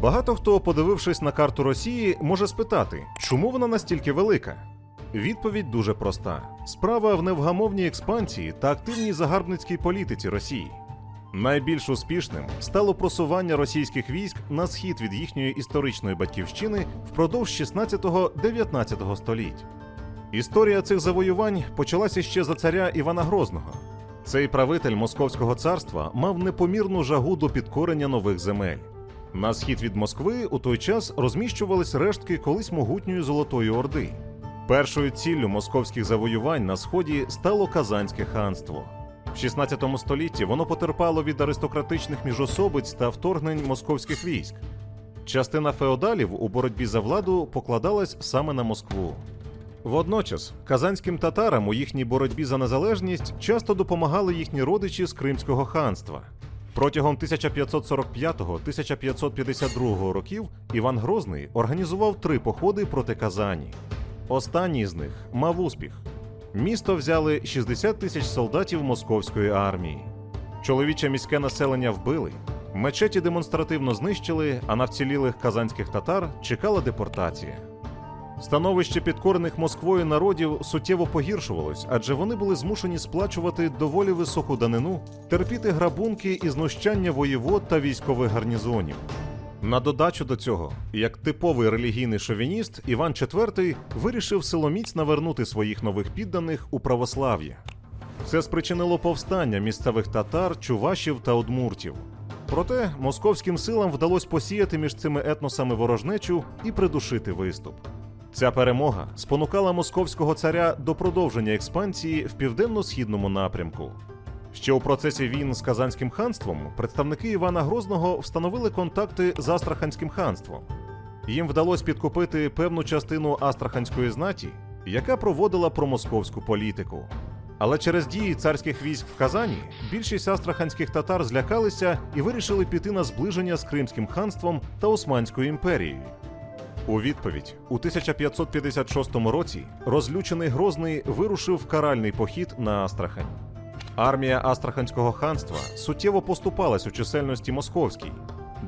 Багато хто, подивившись на карту Росії, може спитати, чому вона настільки велика? Відповідь дуже проста: справа в невгамовній експансії та активній загарбницькій політиці Росії. Найбільш успішним стало просування російських військ на схід від їхньої історичної батьківщини впродовж 16-19 століть. Історія цих завоювань почалася ще за царя Івана Грозного. Цей правитель Московського царства мав непомірну жагу до підкорення нових земель. На схід від Москви у той час розміщувались рештки колись могутньої Золотої Орди. Першою ціллю московських завоювань на сході стало Казанське ханство. В 16 столітті воно потерпало від аристократичних міжособиць та вторгнень московських військ. Частина феодалів у боротьбі за владу покладалась саме на Москву. Водночас казанським татарам у їхній боротьбі за незалежність часто допомагали їхні родичі з Кримського ханства. Протягом 1545-1552 років Іван Грозний організував три походи проти Казані. Останній з них мав успіх. Місто взяли 60 тисяч солдатів московської армії. Чоловіче міське населення вбили, мечеті демонстративно знищили, а на вцілілих казанських татар чекала депортація. Становище підкорених Москвою народів суттєво погіршувалось, адже вони були змушені сплачувати доволі високу данину, терпіти грабунки і знущання воєвод та військових гарнізонів. На додачу до цього, як типовий релігійний шовініст, Іван IV вирішив силоміць навернути своїх нових підданих у православ'я. Це спричинило повстання місцевих татар, чувашів та удмуртів. Проте московським силам вдалося посіяти між цими етносами ворожнечу і придушити виступ. Ця перемога спонукала московського царя до продовження експансії в південно-східному напрямку. Ще у процесі війн з Казанським ханством представники Івана Грозного встановили контакти з Астраханським ханством. Їм вдалося підкупити певну частину астраханської знаті, яка проводила промосковську політику. Але через дії царських військ в Казані більшість астраханських татар злякалися і вирішили піти на зближення з Кримським ханством та Османською імперією. У відповідь у 1556 році розлючений Грозний вирушив каральний похід на Астрахань. Армія Астраханського ханства суттєво поступалась у чисельності московській.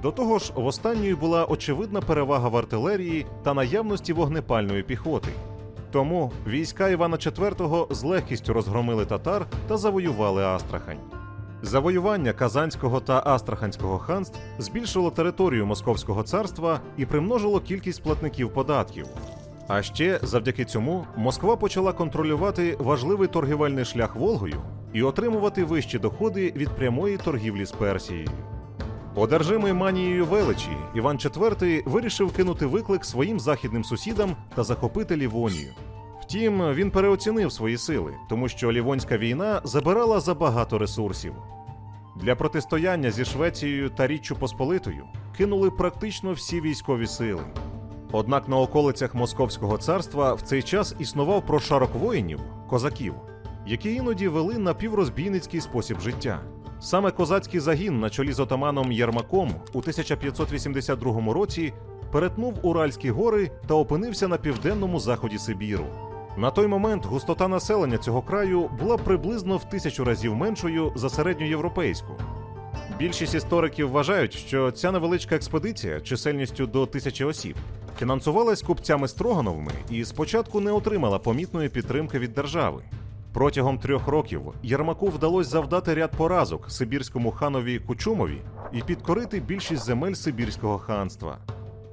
До того ж, в останньої була очевидна перевага в артилерії та наявності вогнепальної піхоти. Тому війська Івана IV з легкістю розгромили татар та завоювали Астрахань. Завоювання Казанського та Астраханського ханств збільшило територію Московського царства і примножило кількість платників податків. А ще завдяки цьому Москва почала контролювати важливий торгівельний шлях Волгою і отримувати вищі доходи від прямої торгівлі з Персією. Одержимий манією величі, Іван IV вирішив кинути виклик своїм західним сусідам та захопити Лівонію. Втім, він переоцінив свої сили, тому що Лівонська війна забирала забагато ресурсів. Для протистояння зі Швецією та Річчю Посполитою кинули практично всі військові сили. Однак на околицях Московського царства в цей час існував прошарок воїнів, козаків, які іноді вели напіврозбійницький спосіб життя. Саме козацький загін на чолі з отаманом Єрмаком у 1582 році перетнув Уральські гори та опинився на південному заході Сибіру. На той момент густота населення цього краю була приблизно в тисячу разів меншою за середньоєвропейську. Більшість істориків вважають, що ця невеличка експедиція чисельністю до тисячі осіб фінансувалась купцями Строгановими і спочатку не отримала помітної підтримки від держави. Протягом трьох років Єрмаку вдалося завдати ряд поразок сибірському ханові Кучумові і підкорити більшість земель Сибірського ханства.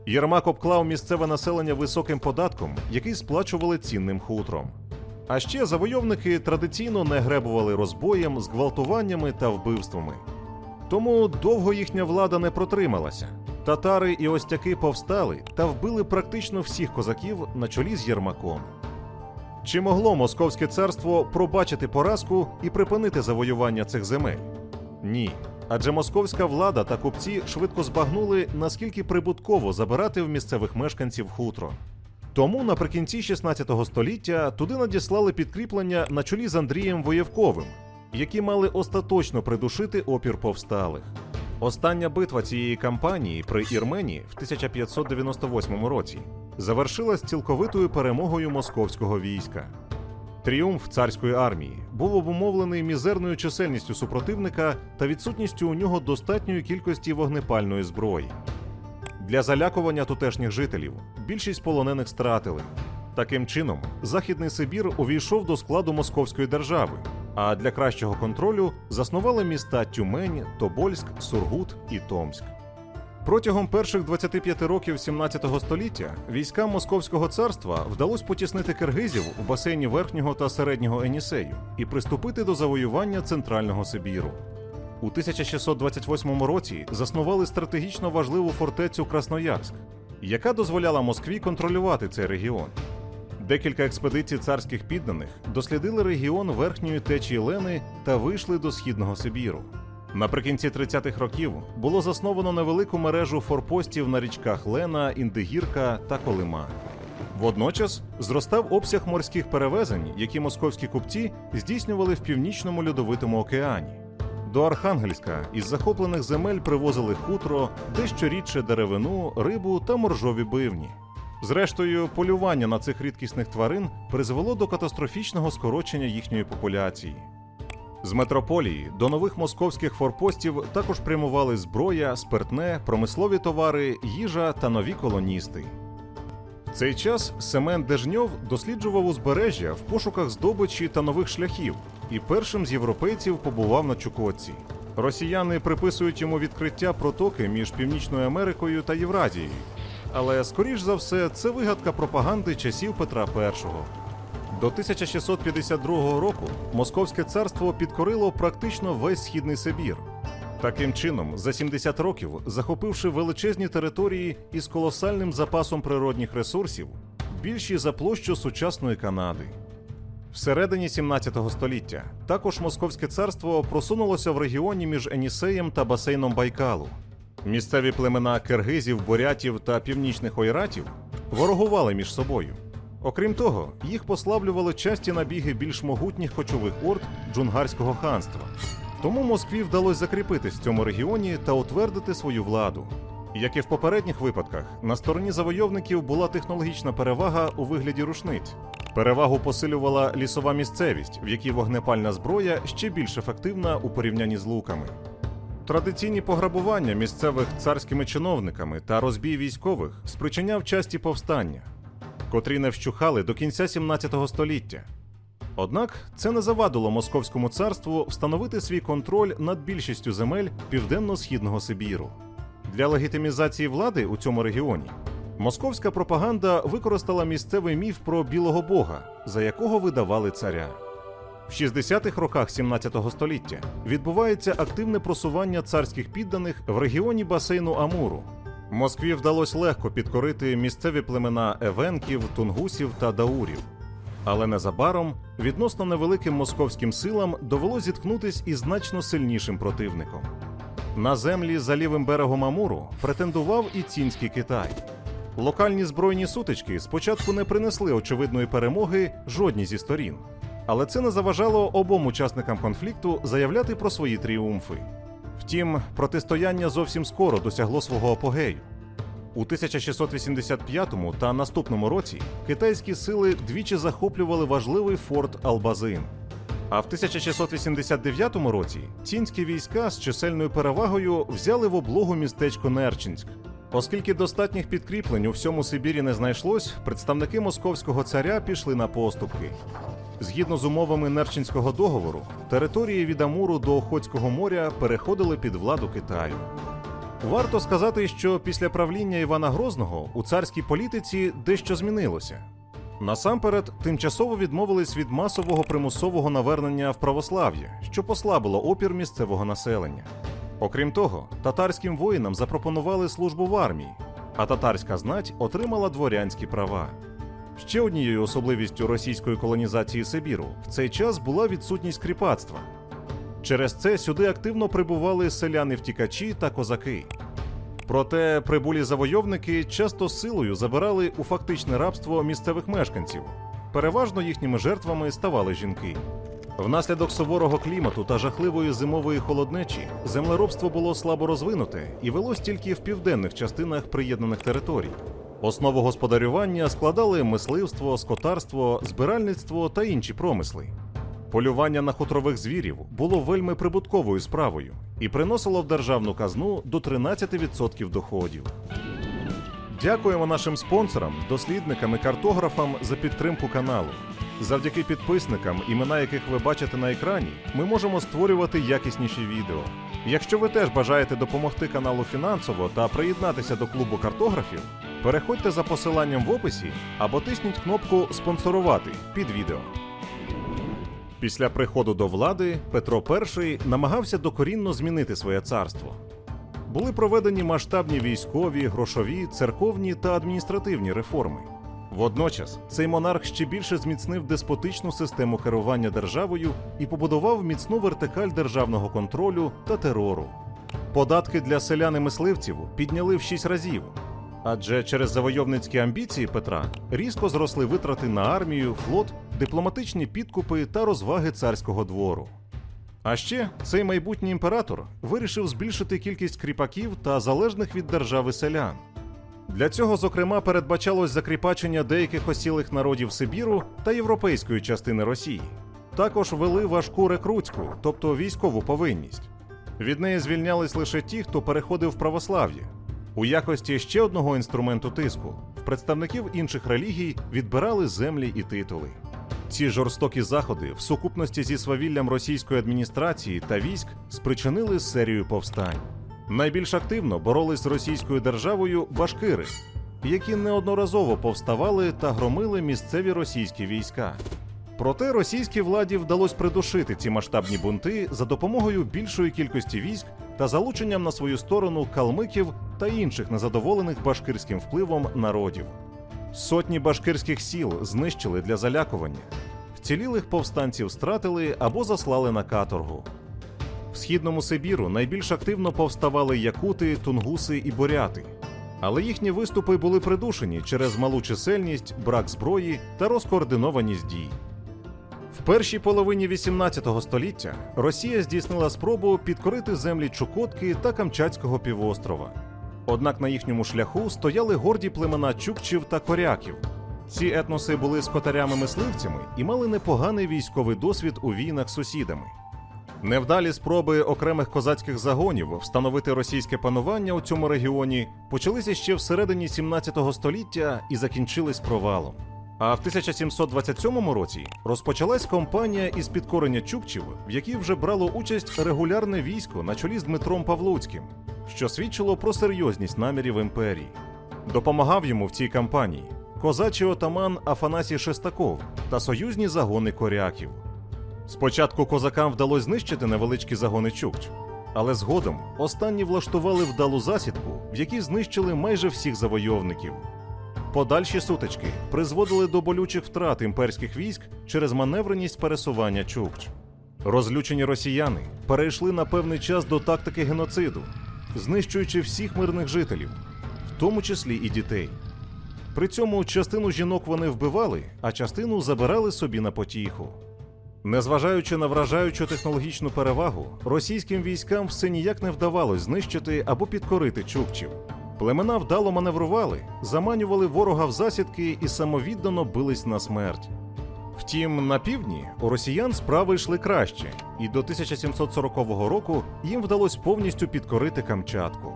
Єрмак обклав місцеве населення високим податком, який сплачували цінним хутром. А ще завойовники традиційно не гребували розбоєм, зґвалтуваннями та вбивствами. Тому довго їхня влада не протрималася. Татари і остяки повстали та вбили практично всіх козаків на чолі з Єрмаком. Чи могло Московське царство пробачити поразку і припинити завоювання цих земель? Ні. Адже московська влада та купці швидко збагнули, наскільки прибутково забирати в місцевих мешканців хутро. Тому наприкінці 16 століття туди надіслали підкріплення на чолі з Андрієм Воєвковим, які мали остаточно придушити опір повсталих. Остання битва цієї кампанії при Ірмені в 1598 році завершилась цілковитою перемогою московського війська. Тріумф царської армії був обумовлений мізерною чисельністю супротивника та відсутністю у нього достатньої кількості вогнепальної зброї. для залякування тутешніх жителів. Більшість полонених стратили. Таким чином, Західний Сибір увійшов до складу Московської держави, а для кращого контролю заснували міста Тюмень, Тобольськ, Сургут і Томськ. Протягом перших 25 років 17 століття військам Московського царства вдалося потіснити киргизів у басейні верхнього та середнього Енісею і приступити до завоювання центрального Сибіру. У 1628 році заснували стратегічно важливу фортецю Красноярськ, яка дозволяла Москві контролювати цей регіон. Декілька експедицій царських підданих дослідили регіон верхньої течії Лени та вийшли до східного Сибіру. Наприкінці 30-х років було засновано невелику мережу форпостів на річках Лена, Індигірка та Колима. Водночас зростав обсяг морських перевезень, які московські купці здійснювали в північному льодовитому океані. До Архангельська із захоплених земель привозили хутро, дещо рідше деревину, рибу та моржові бивні. Зрештою, полювання на цих рідкісних тварин призвело до катастрофічного скорочення їхньої популяції. З метрополії до нових московських форпостів також прямували зброя, спиртне, промислові товари, їжа та нові колоністи. В цей час Семен Дежньов досліджував узбережжя в пошуках здобичі та нових шляхів і першим з європейців побував на Чукотці. Росіяни приписують йому відкриття протоки між Північною Америкою та Євразією. Але, скоріш за все, це вигадка пропаганди часів Петра І. До 1652 року Московське царство підкорило практично весь східний Сибір. Таким чином, за 70 років, захопивши величезні території із колосальним запасом природних ресурсів, більші за площу сучасної Канади. Всередині 17 століття також Московське царство просунулося в регіоні між Енісеєм та басейном Байкалу. Місцеві племена киргизів, бурятів та північних ойратів ворогували між собою. Окрім того, їх послаблювали часті набіги більш могутніх кочових орд джунгарського ханства. Тому Москві вдалося закріпитись в цьому регіоні та утвердити свою владу. Як і в попередніх випадках, на стороні завойовників була технологічна перевага у вигляді рушниць. Перевагу посилювала лісова місцевість, в якій вогнепальна зброя ще більш ефективна у порівнянні з луками. Традиційні пограбування місцевих царськими чиновниками та розбій військових спричиняв часті повстання, котрі не вщухали до кінця 17 століття. Однак це не завадило Московському царству встановити свій контроль над більшістю земель південно-східного Сибіру. Для легітимізації влади у цьому регіоні московська пропаганда використала місцевий міф про білого бога, за якого видавали царя. В 60-х роках 17 століття відбувається активне просування царських підданих в регіоні басейну Амуру. Москві вдалося легко підкорити місцеві племена евенків, тунгусів та даурів. Але незабаром відносно невеликим московським силам довело зіткнутись із значно сильнішим противником. На землі за лівим берегом Амуру претендував і цінський Китай. Локальні збройні сутички спочатку не принесли очевидної перемоги жодній зі сторін, але це не заважало обом учасникам конфлікту заявляти про свої тріумфи. Втім, протистояння зовсім скоро досягло свого апогею. У 1685 та наступному році китайські сили двічі захоплювали важливий форт Албазин. А в 1689 році цінські війська з чисельною перевагою взяли в облогу містечко Нерчинськ. Оскільки достатніх підкріплень у всьому Сибірі не знайшлось, представники московського царя пішли на поступки. Згідно з умовами Нерчинського договору, території від Амуру до Охотського моря переходили під владу Китаю. Варто сказати, що після правління Івана Грозного у царській політиці дещо змінилося. Насамперед, тимчасово відмовились від масового примусового навернення в православ'я, що послабило опір місцевого населення. Окрім того, татарським воїнам запропонували службу в армії, а татарська знать отримала дворянські права. Ще однією особливістю російської колонізації Сибіру в цей час була відсутність кріпацтва. Через це сюди активно прибували селяни-втікачі та козаки. Проте прибулі завойовники часто силою забирали у фактичне рабство місцевих мешканців. Переважно їхніми жертвами ставали жінки. Внаслідок суворого клімату та жахливої зимової холоднечі землеробство було слабо розвинуте і велось тільки в південних частинах приєднаних територій. Основу господарювання складали мисливство, скотарство, збиральництво та інші промисли. Полювання на хутрових звірів було вельми прибутковою справою і приносило в державну казну до 13% доходів. Дякуємо нашим спонсорам, дослідникам і картографам за підтримку каналу. Завдяки підписникам, імена яких ви бачите на екрані, ми можемо створювати якісніші відео. Якщо ви теж бажаєте допомогти каналу фінансово та приєднатися до клубу картографів, переходьте за посиланням в описі або тисніть кнопку Спонсорувати під відео. Після приходу до влади Петро І намагався докорінно змінити своє царство. Були проведені масштабні військові, грошові, церковні та адміністративні реформи. Водночас цей монарх ще більше зміцнив деспотичну систему керування державою і побудував міцну вертикаль державного контролю та терору. Податки для селян і мисливців підняли в шість разів, адже через завойовницькі амбіції Петра різко зросли витрати на армію, флот, дипломатичні підкупи та розваги царського двору. А ще цей майбутній імператор вирішив збільшити кількість кріпаків та залежних від держави селян. Для цього, зокрема, передбачалось закріпачення деяких осілих народів Сибіру та європейської частини Росії. Також вели важку рекрутську, тобто військову повинність. Від неї звільнялись лише ті, хто переходив православ'я. У якості ще одного інструменту тиску в представників інших релігій відбирали землі і титули. Ці жорстокі заходи в сукупності зі свавіллям російської адміністрації та військ спричинили серію повстань. Найбільш активно боролись з російською державою башкири, які неодноразово повставали та громили місцеві російські війська. Проте російській владі вдалося придушити ці масштабні бунти за допомогою більшої кількості військ та залученням на свою сторону калмиків та інших незадоволених башкирським впливом народів. Сотні башкирських сіл знищили для залякування. Вцілілих повстанців стратили або заслали на каторгу. В східному Сибіру найбільш активно повставали якути, тунгуси і буряти. Але їхні виступи були придушені через малу чисельність, брак зброї та розкоординованість дій. В першій половині 18 століття Росія здійснила спробу підкорити землі Чукотки та Камчатського півострова. Однак на їхньому шляху стояли горді племена чукчів та коряків. Ці етноси були скотарями-мисливцями і мали непоганий військовий досвід у війнах з сусідами. Невдалі спроби окремих козацьких загонів встановити російське панування у цьому регіоні почалися ще всередині 17 століття і закінчились провалом. А в 1727 році розпочалась кампанія із підкорення чукчів, в якій вже брало участь регулярне військо на чолі з Дмитром Павлуцьким, що свідчило про серйозність намірів імперії. Допомагав йому в цій кампанії козачий отаман Афанасій Шестаков та союзні загони коряків. Спочатку козакам вдалося знищити невеличкі загони чукч, але згодом останні влаштували вдалу засідку, в якій знищили майже всіх завойовників. Подальші сутички призводили до болючих втрат імперських військ через маневреність пересування чукч. Розлючені росіяни перейшли на певний час до тактики геноциду, знищуючи всіх мирних жителів, в тому числі і дітей. При цьому частину жінок вони вбивали, а частину забирали собі на потіху. Незважаючи на вражаючу технологічну перевагу, російським військам все ніяк не вдавалось знищити або підкорити чукчів. Племена вдало маневрували, заманювали ворога в засідки і самовіддано бились на смерть. Втім, на півдні у росіян справи йшли краще, і до 1740 року їм вдалося повністю підкорити Камчатку.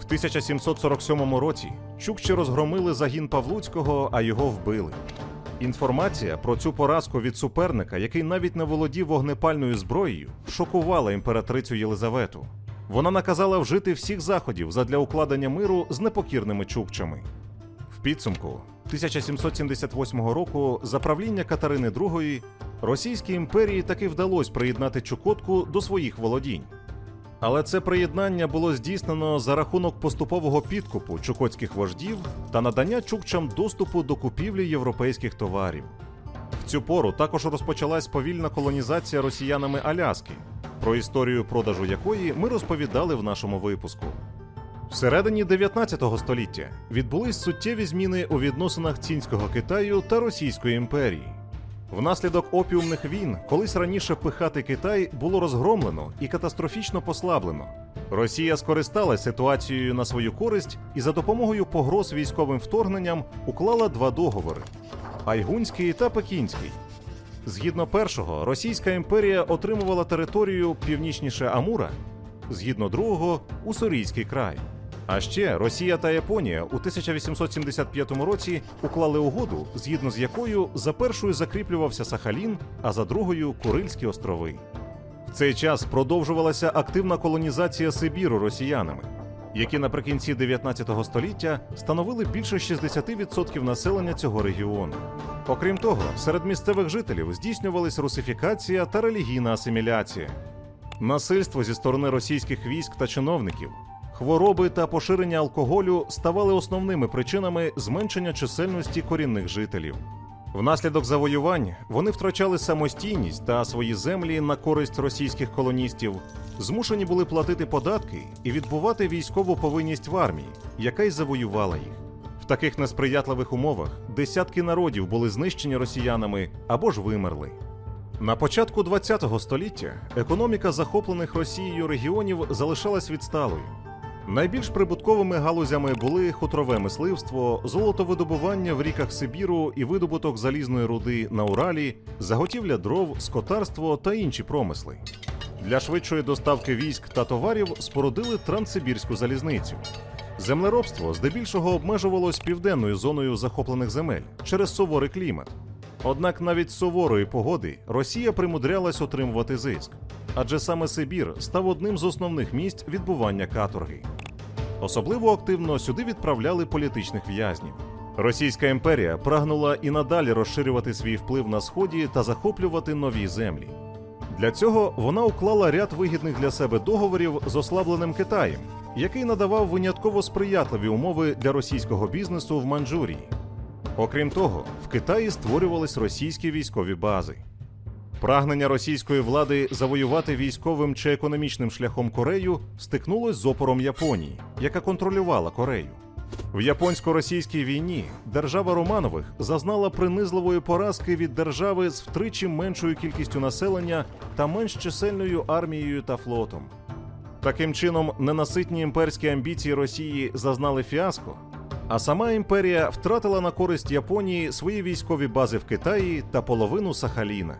В 1747 році чукчі розгромили загін Павлуцького, а його вбили. Інформація про цю поразку від суперника, який навіть не володів вогнепальною зброєю, шокувала імператрицю Єлизавету. Вона наказала вжити всіх заходів задля укладення миру з непокірними чукчами. В підсумку 1778 року за правління Катерини II Російській імперії таки вдалося приєднати Чукотку до своїх володінь. Але це приєднання було здійснено за рахунок поступового підкупу чукотських вождів та надання чукчам доступу до купівлі європейських товарів. В цю пору також розпочалась повільна колонізація росіянами Аляски, про історію продажу якої ми розповідали в нашому випуску. Всередині 19 століття відбулись суттєві зміни у відносинах цінського Китаю та Російської імперії. Внаслідок опіумних війн, колись раніше пихатий Китай було розгромлено і катастрофічно послаблено. Росія скористалась ситуацією на свою користь і за допомогою погроз військовим вторгненням уклала два договори: Айгунський та Пекінський. Згідно першого, Російська імперія отримувала територію північніше Амура, згідно другого Уссурійський край. А ще Росія та Японія у 1875 році уклали угоду, згідно з якою за першою закріплювався Сахалін, а за другою Курильські острови. В цей час продовжувалася активна колонізація Сибіру росіянами, які наприкінці 19 століття становили більше 60% населення цього регіону. Окрім того, серед місцевих жителів здійснювались русифікація та релігійна асиміляція, насильство зі сторони російських військ та чиновників, хвороби та поширення алкоголю ставали основними причинами зменшення чисельності корінних жителів. Внаслідок завоювань вони втрачали самостійність та свої землі на користь російських колоністів, змушені були платити податки і відбувати військову повинність в армії, яка й завоювала їх. В таких несприятливих умовах десятки народів були знищені росіянами або ж вимерли. На початку ХХ століття економіка захоплених Росією регіонів залишалась відсталою. Найбільш прибутковими галузями були хутрове мисливство, золотовидобування в ріках Сибіру і видобуток залізної руди на Уралі, заготівля дров, скотарство та інші промисли. Для швидшої доставки військ та товарів спорудили Транссибірську залізницю. Землеробство здебільшого обмежувалось південною зоною захоплених земель через суворий клімат. Однак навіть суворої погоди Росія примудрялась отримувати зиск, адже саме Сибір став одним з основних місць відбування каторги. Особливо активно сюди відправляли політичних в'язнів. Російська імперія прагнула і надалі розширювати свій вплив на сході та захоплювати нові землі. Для цього вона уклала ряд вигідних для себе договорів з ослабленим Китаєм, який надавав винятково сприятливі умови для російського бізнесу в Манчжурії. Окрім того, в Китаї створювались російські військові бази. Прагнення російської влади завоювати військовим чи економічним шляхом Корею стикнулось з опором Японії, яка контролювала Корею. В японсько-російській війні держава Романових зазнала принизливої поразки від держави з втричі меншою кількістю населення та менш чисельною армією та флотом. Таким чином, ненаситні імперські амбіції Росії зазнали фіаско, а сама імперія втратила на користь Японії свої військові бази в Китаї та половину Сахаліна.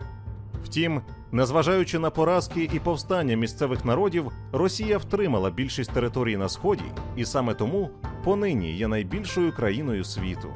Втім, незважаючи на поразки і повстання місцевих народів, Росія втримала більшість територій на сході, і саме тому понині є найбільшою країною світу.